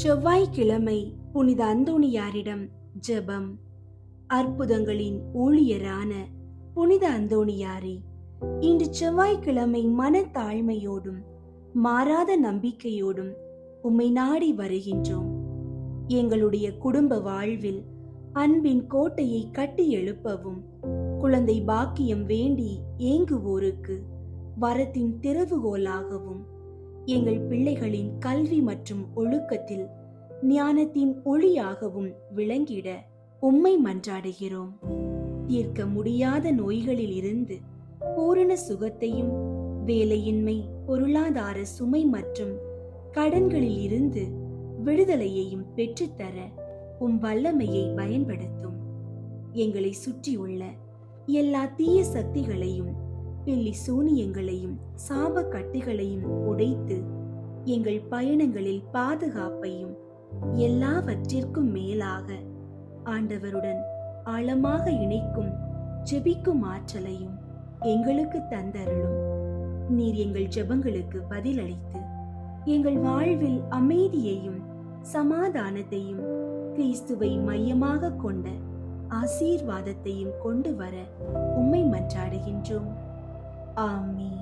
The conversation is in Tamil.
செவ்வாய்க்கிழமை புனித அந்தோணியாரிடம் ஜெபம். அற்புதங்களின் ஊழியரான புனித அந்தோணியாரே இன்று செவ்வாய்க்கிழமை மனத்தாழ்மையோடும் மாறாத நம்பிக்கையோடும் உம்மை நாடி வருகின்றோம். எங்களுடைய குடும்ப வாழ்வில் அன்பின் கோட்டையை கட்டி எழுப்பவும் குழந்தை பாக்கியம் வேண்டி ஏங்குவோருக்கு வரத்தின் திறவுகோலாகவும் எங்கள் பிள்ளைகளின் கல்வி மற்றும் ஒழுக்கத்தில் ஞானத்தின் ஒளியாகவும் விளங்கிட உம்மை மன்றாடுகிறோம். தீர்க்க முடியாத நோய்களில் இருந்து பூரண சுகத்தையும் வேலையின்மை பொருளாதார சுமை மற்றும் கடன்களில் இருந்து விடுதலையையும் பெற்றுத்தர உம் வல்லமையை பயன்படுத்தும். எங்களை சுற்றியுள்ள எல்லா தீய சக்திகளையும் பில்லி சூனியங்களையும் சாப கட்டுகளையும் உடைத்து எங்கள் பயணங்களில் பாதுகாப்பையும் எல்லாவற்றிற்கும் மேலாக ஆண்டவருடன் ஆழமாக இணைக்கும் ஜெபிக்கும் ஆற்றலையும் எங்களுக்கு தந்தருளும். நீர் எங்கள் ஜெபங்களுக்கு பதிலளித்து எங்கள் வாழ்வில் அமைதியையும் சமாதானத்தையும் கிறிஸ்துவை மையமாக கொண்ட ஆசீர்வாதத்தையும் கொண்டு வர உம்மை மன்றாடுகின்றோம். Amen.